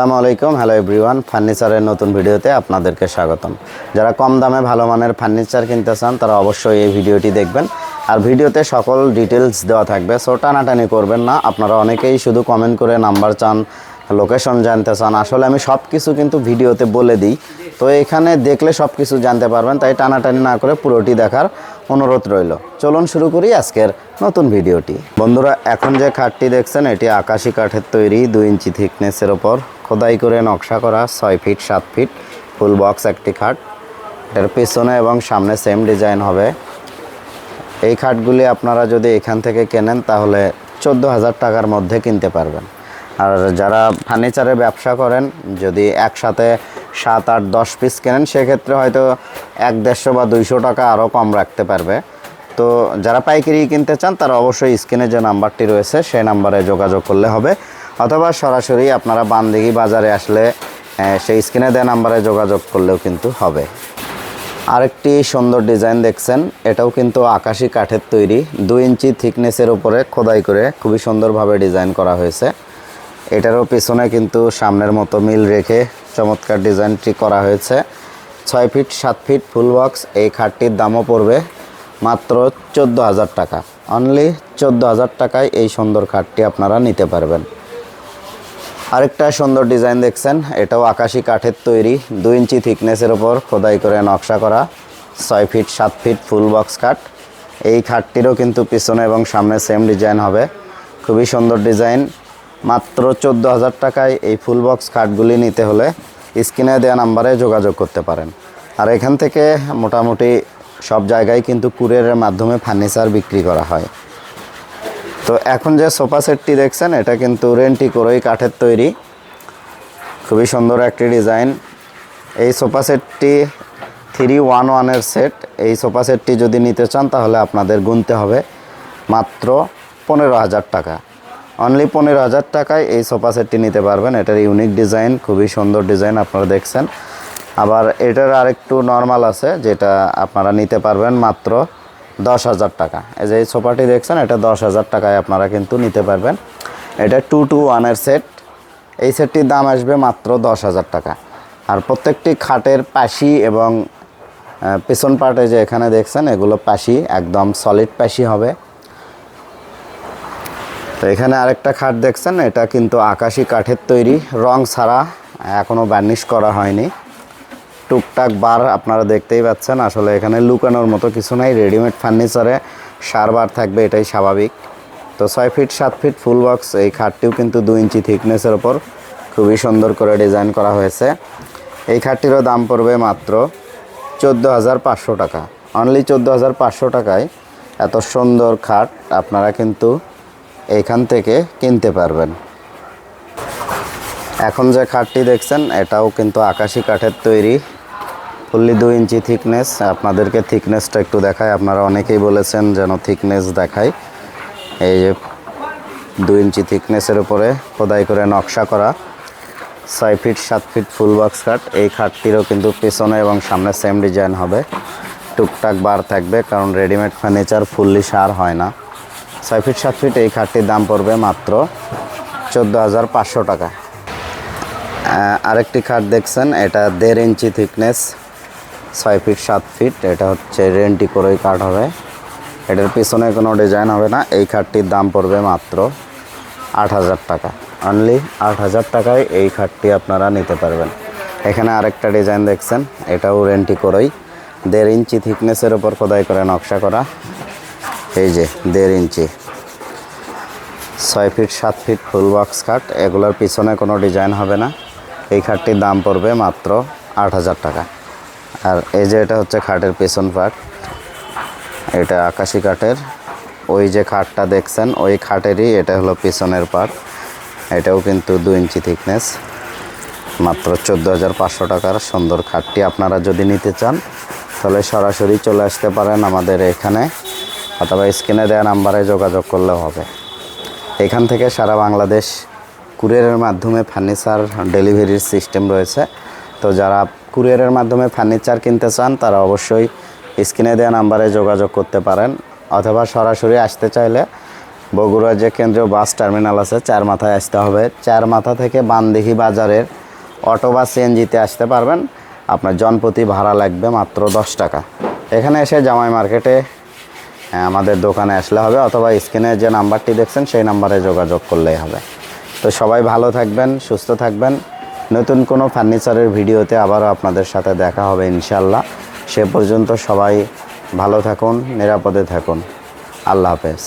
আসসালামু আলাইকুম। Hello everyone ফার্নিচারের নতুন ভিডিওতে আপনাদেরকে স্বাগতম। যারা কম দামে ভালো মানের ফার্নিচার কিনতে চান, তারা অবশ্যই এই ভিডিওটি দেখবেন। আর ভিডিওতে সকল ডিটেলস দেওয়া থাকবে সো টানাটানি করবেন না। আপনারা অনেকেই শুধু কমেন্ট করে নাম্বার চান লোকেশন জানতে চান। আসলে আমি সব কিছু কিন্তু ভিডিওতে বলে দিই। তো এখানে দেখলে সব কিছু জানতে পারবেন, তাই টানাটানি না করে পুরোটি দেখার অনুরোধ রইল। চলুন শুরু করি আজকের নতুন ভিডিওটি। বন্ধুরা, এখন যে খাটটি দেখছেন, এটি আকাশি কাঠের তৈরি, দুই ইঞ্চি থিকনেসের ওপর। খোদাই করে নকশা করা ছয় ফিট, সাত ফিট, ফুল বক্স, একটি খাট। এটার পেছনে এবং সামনে সেম ডিজাইন হবে। এই খাটগুলি আপনারা যদি এখান থেকে কেনেন, তাহলে চোদ্দ হাজার টাকার মধ্যে কিনতে পারবেন। আর যারা ফার্নিচারের ব্যবসা করেন, যদি একসাথে সাত আট দশ পিস কেনেন, সেক্ষেত্রে হয়তো এক দেড়শো বা দুইশো টাকা আরও কম রাখতে পারবে। তো যারা পাইকারি কিনতে চান, তারা অবশ্যই স্ক্রিনে যে নাম্বারটি রয়েছে, সেই নাম্বারে যোগাযোগ করলে হবে। অথবা সরাসরি আপনারা বানদিঘি বাজারে আসলে সেই স্ক্রিনে দেওয়া নাম্বারে যোগাযোগ করলেও কিন্তু হবে। আরেকটি সুন্দর ডিজাইন দেখছেন, এটাও কিন্তু আকাশি কাঠের তৈরি, দুই ইঞ্চি থিকনেসের উপরে খোদাই করে খুবই সুন্দরভাবে ডিজাইন করা হয়েছে। এটারও পিছনে কিন্তু সামনের মতো মিল রেখে চমৎকার ডিজাইনটি করা হয়েছে। ছয় ফিট, সাত ফিট ফুল বক্স, এই খাটটির দামও পড়বে মাত্র চোদ্দ হাজার টাকা। অনলি চোদ্দ হাজার টাকায় এই সুন্দর খাটটি আপনারা নিতে পারবেন। আরেকটা সুন্দর ডিজাইন দেখছেন। এটাও আকাশি কাঠের তৈরি, দুই ইঞ্চি থিকনেসের ওপর খোদাই করে নকশা করা, ছয় ফিট, সাত ফিট ফুল বক্স খাট এই খাটটিরও কিন্তু পিছনে এবং সামনে সেম ডিজাইন হবে। খুবই সুন্দর ডিজাইন। মাত্র চোদ্দ হাজার টাকায় এই ফুল বক্স খাটগুলি নিতে হলে স্ক্রিনে দেওয়া নাম্বারে যোগাযোগ করতে পারেন। আর এখান থেকে মোটামুটি সব জায়গায় কিন্তু কুরিয়ারের মাধ্যমে ফার্নিচার বিক্রি করা হয়। তো এখন যে সোফা সেটটি দেখছেন, এটা কিন্তু রেন্টি করেই কাঠের তৈরি। খুবই সুন্দর একটি ডিজাইন। এই সোফা সেটটি থ্রি ওয়ান ওয়ানের সেট। এই সোফা সেটটি যদি নিতে চান, তাহলে আপনাদের গুনতে হবে মাত্র পনেরো হাজার টাকা। অনলি পনেরো হাজার টাকায় এই সোফা সেটটি নিতে পারবেন। এটার ইউনিক ডিজাইন খুবই সুন্দর ডিজাইন আপনারা দেখছেন। আবার এটার আরেকটু নর্মাল আছে, যেটা আপনারা নিতে পারবেন মাত্র দশ হাজার টাকা। এই যে এই সোফাটি দেখছেন, এটা দশ হাজার টাকায় আপনারা কিন্তু নিতে পারবেন। এটা টু টু ওয়ানের সেট। এই সেটটির দাম আসবে মাত্র দশ হাজার টাকা। আর প্রত্যেকটি খাটের পাশি এবং পেছন পার্টে যে এখানে দেখছেন, এগুলো পাশি, একদম সলিড পাশি হবে। তো এখানে আরেকটা খাট দেখছেন, এটা কিন্তু আকাশি কাঠের তৈরি, রং ছাড়া এখনও বার্নিশ করা হয়নি। টুকটাক বার আপনারা দেখতেই পাচ্ছেন। আসলে এখানে লুকানোর মতো কিছু নাই রেডিমেড ফার্নিচারে সার বার থাকবে, এটাই স্বাভাবিক। তো ছয় ফিট সাত ফিট ফুল বক্স এই খাটটিও কিন্তু দু ইঞ্চি থিকনেসের ওপর খুবই সুন্দর করে ডিজাইন করা হয়েছে। এই খাটটিরও দাম পড়বে মাত্র চোদ্দ হাজার পাঁচশো টাকা। অনলি চোদ্দ হাজার পাঁচশো টাকায় এত সুন্দর খাট আপনারা কিন্তু এইখান থেকে কিনতে পারবেন। এখন যে খাটটি দেখছেন, এটাও কিন্তু আকাশি কাঠের তৈরি। ফুললি দুই ইঞ্চি থিকনেস আপনাদেরকে থিকনেসটা একটু দেখায় আপনারা অনেকেই বলেছেন যেন থিকনেস দেখায় এই যে দুই ইঞ্চি থিকনেসের উপরে খোদাই করে নকশা করা। ছয় ফিট সাত ফিট ফুল বক্স খাট এই খাটটিরও কিন্তু পেছনে এবং সামনে সেম ডিজাইন হবে। টুকটাক বার থাকবে কারণ রেডিমেড ফার্নিচার ফুললি সার হয় না। ছয় ফিট সাত ফিট এই খাটটির দাম পড়বে মাত্র চোদ্দ হাজার পাঁচশো টাকা। আরেকটি খাট দেখছেন, এটা দেড় ইঞ্চি থিকনেস ছয় ফিট সাত ফিট এটা হচ্ছে রেন্টি করেই কাঠ হবে। এটার পিছনে কোনো ডিজাইন হবে না, এই খাটটির দাম পড়বে মাত্র আট হাজার টাকা। অনলি আট হাজার টাকায় এই খাটটি আপনারা নিতে পারবেন। এখানে আরেকটা ডিজাইন দেখছেন, এটাও রেন্টি করেই। দেড় ইঞ্চি থিকনেসের ওপর খোদাই করে নকশা করা। এই যে, দেড় ইঞ্চি। ছয় ফিট সাত ফিট ফুল বক্স খাট, এগুলোর পিছনে কোনো ডিজাইন হবে না। এই খাটটির দাম পড়বে মাত্র আট হাজার টাকা। আর এই যে এটা হচ্ছে খাটের পেছন পার্ট এটা আকাশি কাঠের। ওই যে খাটটা দেখছেন, ওই খাটেরই এটা হলো পিছনের পার্ট এটাও কিন্তু দু ইঞ্চি থিকনেস মাত্র চোদ্দ হাজার পাঁচশো টাকার সুন্দর খাটটি। আপনারা যদি নিতে চান, তাহলে সরাসরি চলে আসতে পারেন আমাদের এখানে। অথবা স্ক্রিনে দেওয়া নাম্বারে যোগাযোগ করলেও হবে। এখান থেকে সারা বাংলাদেশ কুরিয়ারের মাধ্যমে ফার্নিচার ডেলিভারির সিস্টেম রয়েছে। তো যারা কুরিয়ারের মাধ্যমে ফার্নিচার কিনতে চান তারা অবশ্যই স্ক্রিনে দেওয়া নাম্বারে যোগাযোগ করতে পারেন। অথবা সরাসরি আসতে চাইলে বগুড়া যে কেন্দ্রীয় বাস টার্মিনাল আছে চার মাথায় আসতে হবে। চার মাথা থেকে বানদিঘি বাজারের অটো বা সিএনজিতে আসতে পারবেন। আপনার জনপ্রতি ভাড়া লাগবে মাত্র দশ টাকা। এখানে এসে জামাই মার্কেটে হ্যাঁ, আমাদের দোকানে আসলে হবে অথবা স্ক্রিনে যে নাম্বারটি দেখছেন সেই নাম্বারে যোগাযোগ করলেই হবে। তো সবাই ভালো থাকবেন সুস্থ থাকবেন। নতুন কোনো ফার্নিচারের ভিডিওতে আবারও আপনাদের সাথে দেখা হবে ইনশাল্লাহ সে পর্যন্ত সবাই ভালো থাকুন, নিরাপদে থাকুন। আল্লাহ হাফেজ।